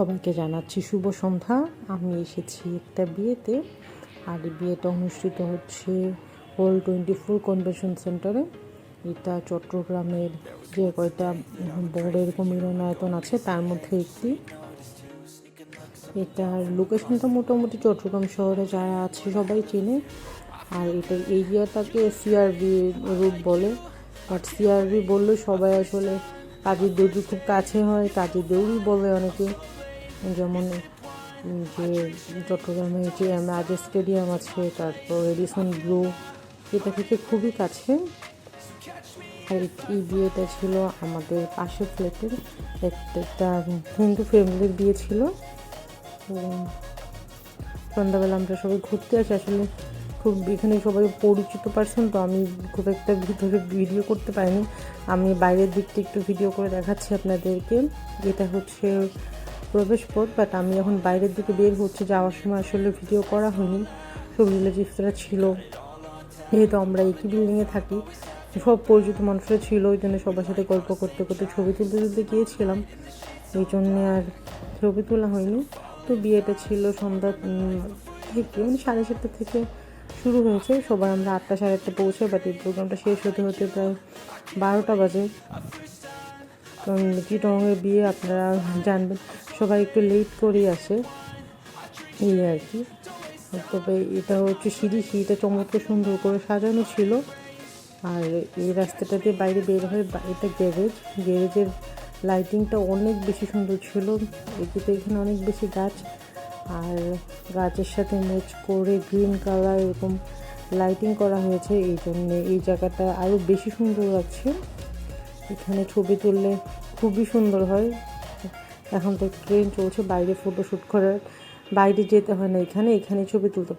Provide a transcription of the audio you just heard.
সবাইকে জানাচ্ছি শুভ সন্ধ্যা। আমি এসেছি একটা বিয়েতে আর বিয়েটা অনুষ্ঠিত হচ্ছে হোল টোয়েন্টি ফোর কনভেনশন সেন্টারে এটা চট্টগ্রামের যে কয়টা বড় এরকম মিলনায়তন আছে, তার মধ্যে একটি। এটার লোকেশনটা মোটামুটি চট্টগ্রাম শহরে যারা আছে সবাই চেনে। আর এটা এরিয়াটাকে সিআরবি রুট বলে। বাট সিআরবি বললে সবাই আসলে কাজের দৌড়ি খুব কাছে হয়, কাজের দৌড়ি বলে অনেকে। যেমন যে চট্টগ্রামে যে রাজা স্টেডিয়াম আছে, তারপর রেডিসন ব্লু, এটা থেকে খুবই কাছে। আর এই বিয়েটা ছিল আমাদের পাশের ফ্ল্যাটের, একটা হিন্দু ফ্যামিলির বিয়ে ছিল। সন্ধ্যাবেলা আমরা সবাই ঘুরতে আসি। আসলে খুব এখানে সবাই পরিচিত পার্সন তো আমি খুব একটা ভিতরে ভিডিও করতে পারিনি। আমি বাইরের দিকটা একটু ভিডিও করে দেখাচ্ছি আপনাদেরকে। এটা হচ্ছে প্রবেশ পথ বাট আমি এখন বাইরের দিকে বের হচ্ছে। যাওয়ার সময় আসলে ভিডিও করা হয়নি। সব রিলেটিভসরা ছিল, যেহেতু আমরা একই বিল্ডিংয়ে থাকি, সব পরিচিত মানুষরা ছিল, ওই জন্য সবার সাথে গল্প করতে করতে ছবি তুলতে তুলতে গিয়েছিলাম। এই জন্যে আর ছবি তোলা হয়নি। তো বিয়েটা ছিল সন্ধ্যা থেকে মানে সাড়ে সাতটা থেকে শুরু হয়েছে। সবার আমরা আটটা, সাড়ে আটটা পৌঁছে বাট এই প্রোগ্রামটা শেষ হতে হতে প্রায় বারোটা বাজে। কারণ রঙের বিয়ে আপনারা জানবেন। সবাই একটু লেট করেই আসে। এই আর কি। তবে এটা হচ্ছে সিঁড়ি, সিঁড়িটা চমৎকার সুন্দর করে সাজানো ছিল। আর এই রাস্তাটাতে বাইরে বের হয়ে এটা গ্যারেজ। গ্যারেজের লাইটিংটা অনেক বেশি সুন্দর ছিল। এদিকে এখানে অনেক বেশি গাছ। আর গাছের সাথে ম্যাচ করে গ্রিন কালার এরকম লাইটিং করা হয়েছে। এই জন্যে এই জায়গাটা আরও বেশি সুন্দর লাগছে। এখানে ছবি তুললে খুবই সুন্দর হয়। এখন তো ট্রেন চলছে, বাইরে ফটোশ্যুট করার। বাইরে যেতে হয় না এখানে এখানে ছবি তুলতে পারে।